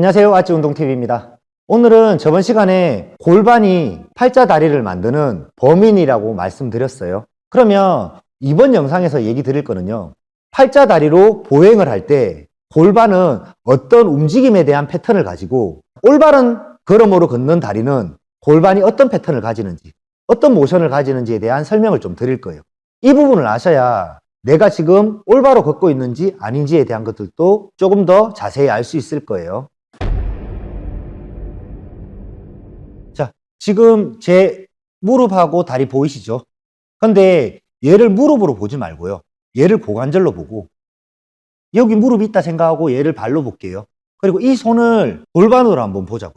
안녕하세요. 아찌운동TV입니다. 오늘은 저번 시간에 골반이 팔자 다리를 만드는 범인이라고 말씀드렸어요. 그러면 이번 영상에서 얘기 드릴 거는요. 팔자 다리로 보행을 할 때 골반은 어떤 움직임에 대한 패턴을 가지고 올바른 걸음으로 걷는 다리는 골반이 어떤 패턴을 가지는지 어떤 모션을 가지는지에 대한 설명을 좀 드릴 거예요. 이 부분을 아셔야 내가 지금 올바로 걷고 있는지 아닌지에 대한 것들도 조금 더 자세히 알 수 있을 거예요. 지금 제 무릎하고 다리 보이시죠? 근데 얘를 무릎으로 보지 말고요. 얘를 고관절로 보고 여기 무릎이 있다 생각하고 얘를 발로 볼게요. 그리고 이 손을 골반으로 한번 보자고.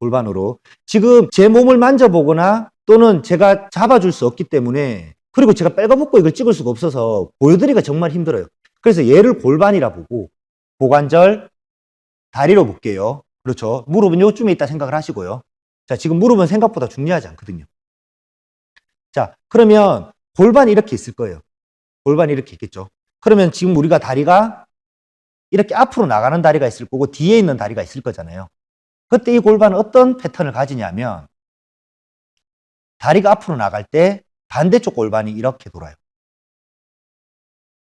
골반으로. 지금 제 몸을 만져보거나 또는 제가 잡아줄 수 없기 때문에 그리고 제가 빨가벗고 이걸 찍을 수가 없어서 보여드리기가 정말 힘들어요. 그래서 얘를 골반이라 보고 고관절, 다리로 볼게요. 그렇죠. 무릎은 요쯤에 있다 생각을 하시고요. 자, 지금 무릎은 생각보다 중요하지 않거든요. 자, 그러면 골반이 이렇게 있을 거예요. 골반이 이렇게 있겠죠. 그러면 지금 우리가 다리가 이렇게 앞으로 나가는 다리가 있을 거고 뒤에 있는 다리가 있을 거잖아요. 그때 이 골반은 어떤 패턴을 가지냐면 다리가 앞으로 나갈 때 반대쪽 골반이 이렇게 돌아요.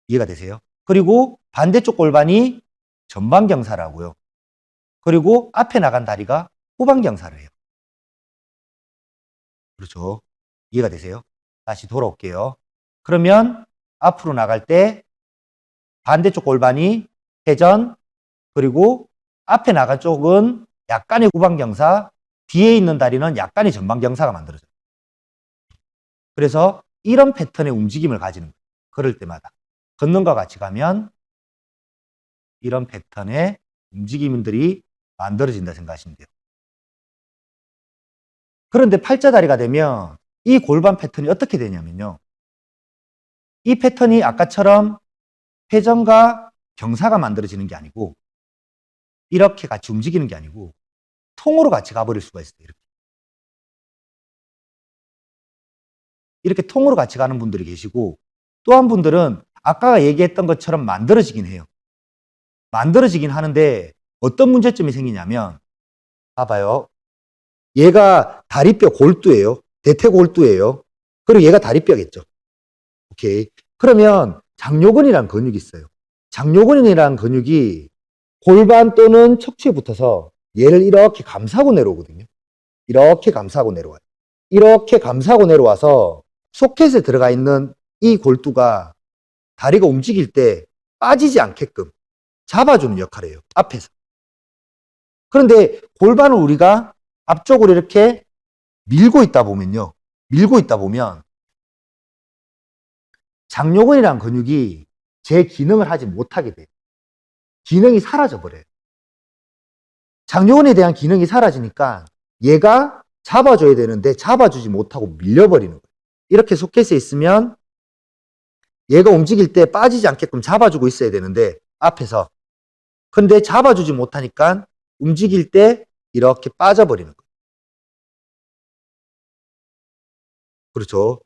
이해가 되세요? 그리고 반대쪽 골반이 전방경사라고요. 그리고 앞에 나간 다리가 후방경사를 해요. 그렇죠. 이해가 되세요? 다시 돌아올게요. 그러면 앞으로 나갈 때 반대쪽 골반이 회전, 그리고 앞에 나간 쪽은 약간의 후방경사, 뒤에 있는 다리는 약간의 전방경사가 만들어져요. 그래서 이런 패턴의 움직임을 가지는 거예요. 걸을 때마다. 걷는 것 같이 가면 이런 패턴의 움직임들이 만들어진다 생각하시면 돼요. 그런데 팔자다리가 되면 이 골반 패턴이 어떻게 되냐면요. 이 패턴이 아까처럼 회전과 경사가 만들어지는 게 아니고 이렇게 같이 움직이는 게 아니고 통으로 같이 가버릴 수가 있어요. 이렇게. 이렇게 통으로 같이 가는 분들이 계시고 또한 분들은 아까 얘기했던 것처럼 만들어지긴 해요. 만들어지긴 하는데 어떤 문제점이 생기냐면 봐봐요. 얘가 다리뼈 골두예요. 대퇴골두예요. 그리고 얘가 다리뼈겠죠. 오케이. 그러면 장요근이라는 근육이 있어요. 장요근이라는 근육이 골반 또는 척추에 붙어서 얘를 이렇게 감싸고 내려오거든요. 이렇게 감싸고 내려와요. 이렇게 감싸고 내려와서 소켓에 들어가 있는 이 골두가 다리가 움직일 때 빠지지 않게끔 잡아주는 역할을 해요. 앞에서. 그런데 골반을 우리가 앞쪽으로 이렇게 밀고 있다 보면요. 밀고 있다 보면 장요근이라는 근육이 제 기능을 하지 못하게 돼요. 기능이 사라져 버려요. 장요근에 대한 기능이 사라지니까 얘가 잡아줘야 되는데 잡아주지 못하고 밀려버리는 거예요. 이렇게 소켓에 있으면 얘가 움직일 때 빠지지 않게끔 잡아주고 있어야 되는데 앞에서 근데 잡아주지 못하니까 움직일 때 이렇게 빠져버리는 거예요. 그렇죠.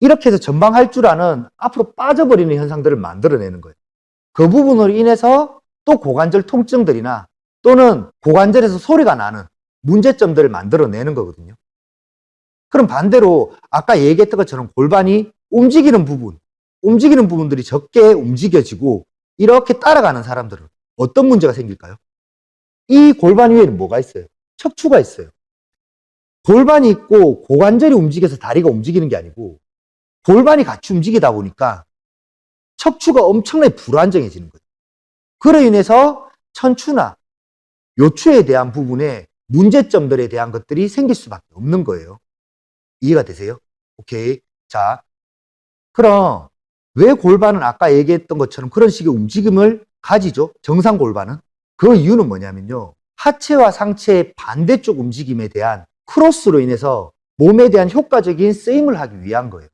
이렇게 해서 전방할 줄 아는 앞으로 빠져버리는 현상들을 만들어내는 거예요. 그 부분으로 인해서 또 고관절 통증들이나 또는 고관절에서 소리가 나는 문제점들을 만들어내는 거거든요. 그럼 반대로 아까 얘기했던 것처럼 골반이 움직이는 부분, 움직이는 부분들이 적게 움직여지고 이렇게 따라가는 사람들은 어떤 문제가 생길까요? 이 골반 위에는 뭐가 있어요? 척추가 있어요. 골반이 있고 고관절이 움직여서 다리가 움직이는 게 아니고 골반이 같이 움직이다 보니까 척추가 엄청나게 불안정해지는 거죠. 그로 인해서 천추나 요추에 대한 부분에 문제점들에 대한 것들이 생길 수밖에 없는 거예요. 이해가 되세요? 오케이. 자, 그럼 왜 골반은 아까 얘기했던 것처럼 그런 식의 움직임을 가지죠? 정상 골반은? 그 이유는 뭐냐면요. 하체와 상체의 반대쪽 움직임에 대한 크로스로 인해서 몸에 대한 효과적인 쓰임을 하기 위한 거예요.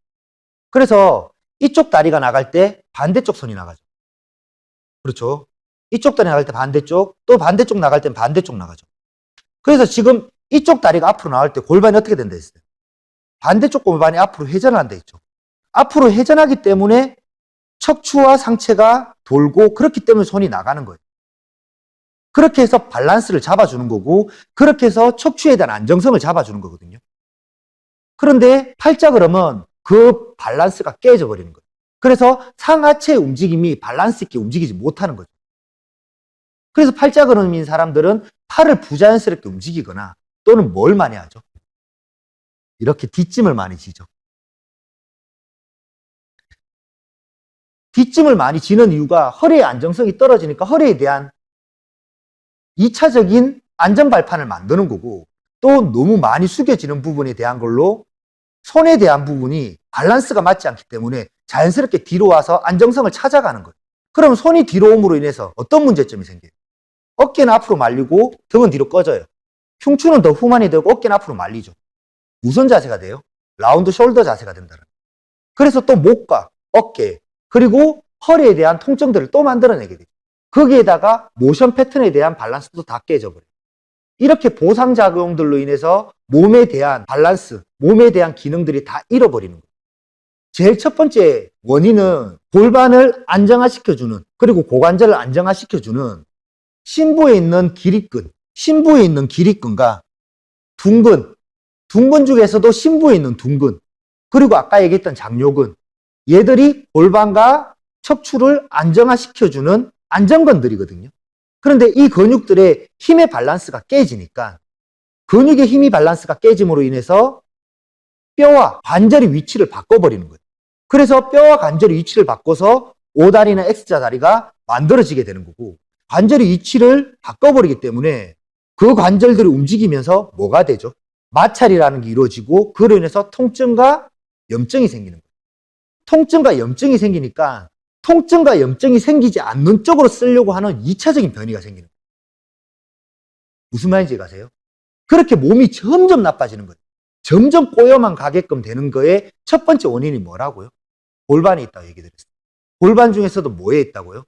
그래서 이쪽 다리가 나갈 때 반대쪽 손이 나가죠. 그렇죠? 이쪽 다리 나갈 때 반대쪽, 또 반대쪽 나갈 때 반대쪽 나가죠. 그래서 지금 이쪽 다리가 앞으로 나갈 때 골반이 어떻게 된다 했어요? 반대쪽 골반이 앞으로 회전한다 했죠. 앞으로 회전하기 때문에 척추와 상체가 돌고 그렇기 때문에 손이 나가는 거예요. 그렇게 해서 밸런스를 잡아주는 거고 그렇게 해서 척추에 대한 안정성을 잡아주는 거거든요. 그런데 팔자 그러면 그 밸런스가 깨져 버리는 거예요. 그래서 상하체 움직임이 밸런스 있게 움직이지 못하는 거죠. 그래서 팔자 그름인 사람들은 팔을 부자연스럽게 움직이거나 또는 뭘 많이 하죠? 이렇게 뒷짐을 많이 지죠. 뒷짐을 많이 지는 이유가 허리의 안정성이 떨어지니까 허리에 대한 2차적인 안전 발판을 만드는 거고 또 너무 많이 숙여지는 부분에 대한 걸로 손에 대한 부분이 밸런스가 맞지 않기 때문에 자연스럽게 뒤로 와서 안정성을 찾아가는 거예요. 그럼 손이 뒤로 옴으로 인해서 어떤 문제점이 생겨요? 어깨는 앞으로 말리고 등은 뒤로 꺼져요. 흉추는 더 후만이 되고 어깨는 앞으로 말리죠. 무슨 자세가 돼요? 라운드 숄더 자세가 된다는. 그래서 또 목과 어깨 그리고 허리에 대한 통증들을 또 만들어내게 되죠. 거기에다가 모션 패턴에 대한 밸런스도 다 깨져버려요. 이렇게 보상작용들로 인해서 몸에 대한 밸런스, 몸에 대한 기능들이 다 잃어버리는 거예요. 제일 첫 번째 원인은 골반을 안정화시켜주는, 그리고 고관절을 안정화시켜주는 신부에 있는 기립근, 신부에 있는 기립근과 둔근, 둔근 중에서도 신부에 있는 둔근, 그리고 아까 얘기했던 장요근, 얘들이 골반과 척추를 안정화시켜주는 안정근들이거든요. 그런데 이 근육들의 힘의 밸런스가 깨지니까 근육의 힘이 밸런스가 깨짐으로 인해서 뼈와 관절의 위치를 바꿔버리는 거예요. 그래서 뼈와 관절의 위치를 바꿔서 O다리나 X자 다리가 만들어지게 되는 거고 관절의 위치를 바꿔버리기 때문에 그 관절들이 움직이면서 뭐가 되죠? 마찰이라는 게 이루어지고 그로 인해서 통증과 염증이 생기는 거예요. 통증과 염증이 생기니까 통증과 염증이 생기지 않는 쪽으로 쓰려고 하는 2차적인 변이가 생기는 거예요. 무슨 말인지 가세요? 그렇게 몸이 점점 나빠지는 거예요. 점점 꼬여만 가게끔 되는 거에 첫 번째 원인이 뭐라고요? 골반에 있다고 얘기 드렸어요. 골반 중에서도 뭐에 있다고요?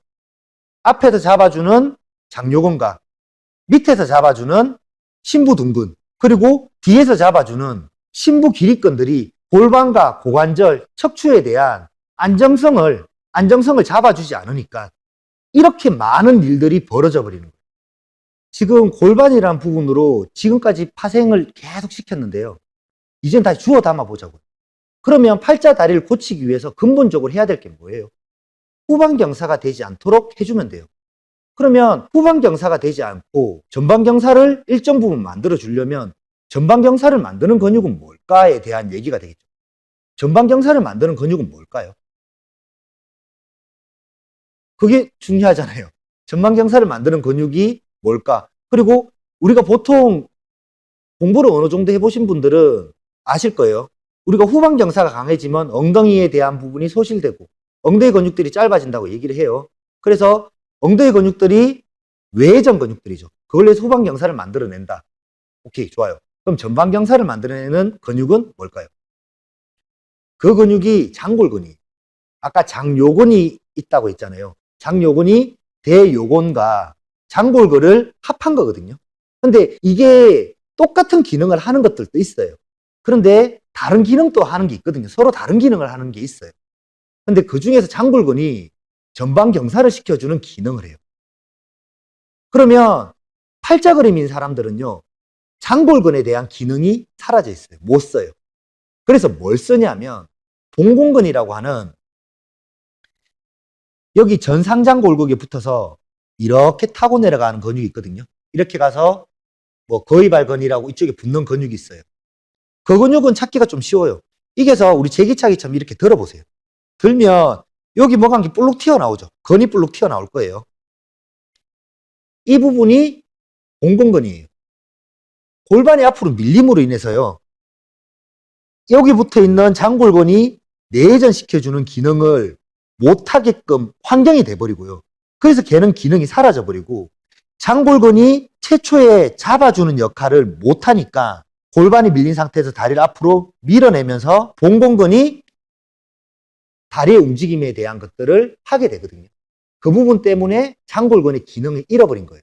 앞에서 잡아주는 장요근과 밑에서 잡아주는 신부둔근 그리고 뒤에서 잡아주는 신부 기립근들이 골반과 고관절, 척추에 대한 안정성을 안정성을 잡아주지 않으니까 이렇게 많은 일들이 벌어져 버리는 거예요. 지금 골반이라는 부분으로 지금까지 파생을 계속 시켰는데요. 이젠 다시 주워 담아 보자고요. 그러면 팔자 다리를 고치기 위해서 근본적으로 해야 될 게 뭐예요? 후방경사가 되지 않도록 해주면 돼요. 그러면 후방경사가 되지 않고 전방경사를 일정 부분 만들어 주려면 전방경사를 만드는 근육은 뭘까에 대한 얘기가 되겠죠. 전방경사를 만드는 근육은 뭘까요? 그게 중요하잖아요. 전방경사를 만드는 근육이 뭘까? 그리고 우리가 보통 공부를 어느 정도 해보신 분들은 아실 거예요. 우리가 후방경사가 강해지면 엉덩이에 대한 부분이 소실되고 엉덩이 근육들이 짧아진다고 얘기를 해요. 그래서 엉덩이 근육들이 외전 근육들이죠. 그걸로 해서 후방경사를 만들어낸다. 오케이, 좋아요. 그럼 전방경사를 만들어내는 근육은 뭘까요? 그 근육이 장골근이 아까 장요근이 있다고 했잖아요. 장요근이 대요근과 장골근을 합한 거거든요. 근데 이게 똑같은 기능을 하는 것들도 있어요. 그런데 다른 기능도 하는 게 있거든요. 서로 다른 기능을 하는 게 있어요. 근데 그 중에서 장골근이 전방 경사를 시켜주는 기능을 해요. 그러면 팔자 그림인 사람들은요, 장골근에 대한 기능이 사라져 있어요. 못 써요. 그래서 뭘 쓰냐면, 봉공근이라고 하는 여기 전상장 골격에 붙어서 이렇게 타고 내려가는 근육이 있거든요. 이렇게 가서 뭐 거의발근이라고 이쪽에 붙는 근육이 있어요. 그 근육은 찾기가 좀 쉬워요. 이게서 우리 제기차기처럼 이렇게 들어보세요. 들면 여기 뭐가 한게 볼록 튀어나오죠. 근이 볼록 튀어나올 거예요. 이 부분이 공공근이에요. 골반이 앞으로 밀림으로 인해서요. 여기 붙어 있는 장골근이 내전시켜주는 기능을 못하게끔 환경이 돼버리고요. 그래서 걔는 기능이 사라져버리고 장골근이 최초에 잡아주는 역할을 못하니까 골반이 밀린 상태에서 다리를 앞으로 밀어내면서 봉공근이 다리의 움직임에 대한 것들을 하게 되거든요. 그 부분 때문에 장골근의 기능을 잃어버린 거예요.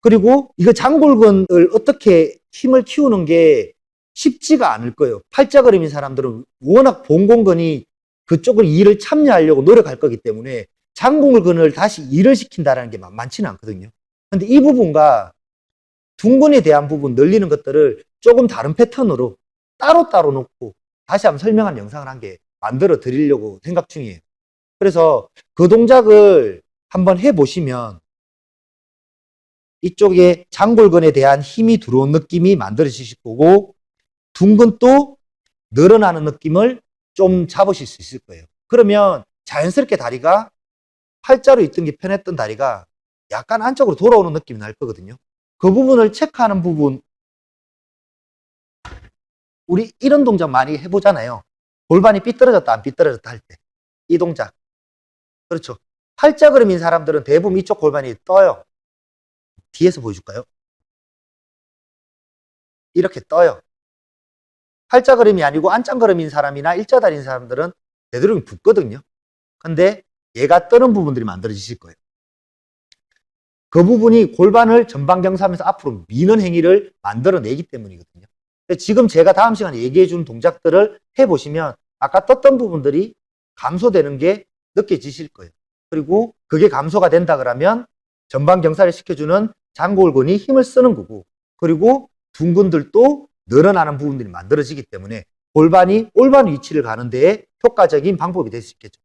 그리고 이거 장골근을 어떻게 힘을 키우는 게 쉽지가 않을 거예요. 팔자 그림인 사람들은 워낙 봉공근이 그쪽을 일을 참여하려고 노력할 거기 때문에 장골근을 다시 일을 시킨다는 게 만만치는 않거든요. 근데 이 부분과 둥근에 대한 부분 늘리는 것들을 조금 다른 패턴으로 따로따로 놓고 다시 한번 설명한 영상을 한개 만들어 드리려고 생각 중이에요. 그래서 그 동작을 한번 해보시면 이쪽에 장골근에 대한 힘이 들어온 느낌이 만들어지실 거고 둥근 또 늘어나는 느낌을 좀 잡으실 수 있을 거예요. 그러면 자연스럽게 다리가 팔자로 있던 게 편했던 다리가 약간 안쪽으로 돌아오는 느낌이 날 거거든요. 그 부분을 체크하는 부분 우리 이런 동작 많이 해보잖아요. 골반이 삐뚤어졌다 안 삐뚤어졌다 할 때 이 동작 그렇죠. 팔자 그림인 사람들은 대부분 이쪽 골반이 떠요. 뒤에서 보여줄까요? 이렇게 떠요. 팔자 그림이 아니고 안짱 그림인 사람이나 일자다리인 사람들은 되도록이면 붓거든요. 근데 얘가 뜨는 부분들이 만들어지실 거예요. 그 부분이 골반을 전방경사하면서 앞으로 미는 행위를 만들어내기 때문이거든요. 지금 제가 다음 시간에 얘기해 준 동작들을 해보시면 아까 떴던 부분들이 감소되는 게 느껴지실 거예요. 그리고 그게 감소가 된다 그러면 전방경사를 시켜주는 장골근이 힘을 쓰는 거고 그리고 둥근들도 늘어나는 부분들이 만들어지기 때문에 골반이 올바른 위치를 가는 데에 효과적인 방법이 될 수 있겠죠.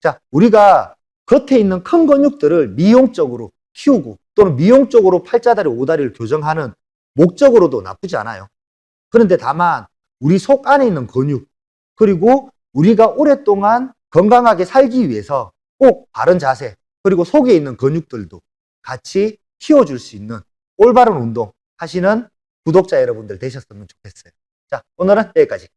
자, 우리가 겉에 있는 큰 근육들을 미용적으로 키우고 또는 미용적으로 팔자다리, 오다리를 교정하는 목적으로도 나쁘지 않아요. 그런데 다만 우리 속 안에 있는 근육 그리고 우리가 오랫동안 건강하게 살기 위해서 꼭 바른 자세 그리고 속에 있는 근육들도 같이 키워줄 수 있는 올바른 운동 하시는 구독자 여러분들 되셨으면 좋겠어요. 자, 오늘은 여기까지.